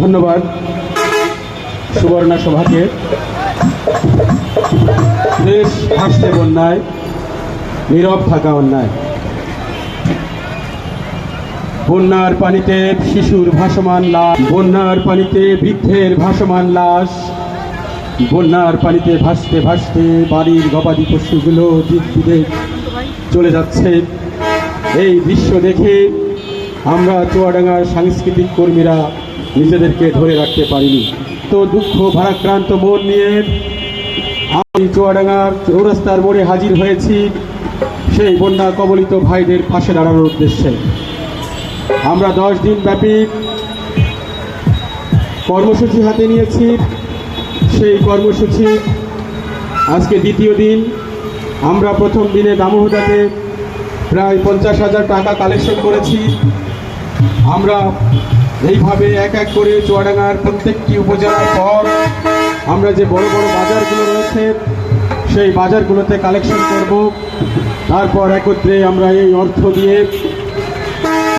ধন্যবাদ সুবর্ণা সভাকে। দেশ ভাসছে বন্যায়। নীরব থাকা অন্যায়। বন্যার পানিতে শিশুর ভাসমান লাশ, বন্যার পানিতে বৃদ্ধের ভাসমান লাশ, বন্যার পানিতে ভাসতে ভাসতে বাড়ির গবাদি পশুগুলো দিক চলে যাচ্ছে। এই দৃশ্য দেখে আমরা চুয়াডাঙ্গার সাংস্কৃতিক কর্মীরা নিজেদেরকে ধরে রাখতে পারিনি। তো দুঃখ, ভারাক্রান্ত মন নিয়ে আমি চুয়াডাঙ্গার চৌরাস্তার মোড়ে হাজির হয়েছি সেই বন্যা কবলিত ভাইদের পাশে দাঁড়ানোর উদ্দেশ্যে। আমরা দশ দিন ব্যাপী কর্মসূচি হাতে নিয়েছি। সেই কর্মসূচি আজকে দ্বিতীয় দিন। আমরা প্রথম দিনে দামোহদাতে প্রায় পঞ্চাশ হাজার টাকা কালেকশন করেছি। আমরা এইভাবে এক এক করে চুয়াডাঙ্গার প্রত্যেকটি উপজেলার পর আমরা যে বড় বড় বাজারগুলো রয়েছে, সেই বাজারগুলোতে কালেকশন করব। তারপর একত্রে আমরা এই অর্থ দিয়ে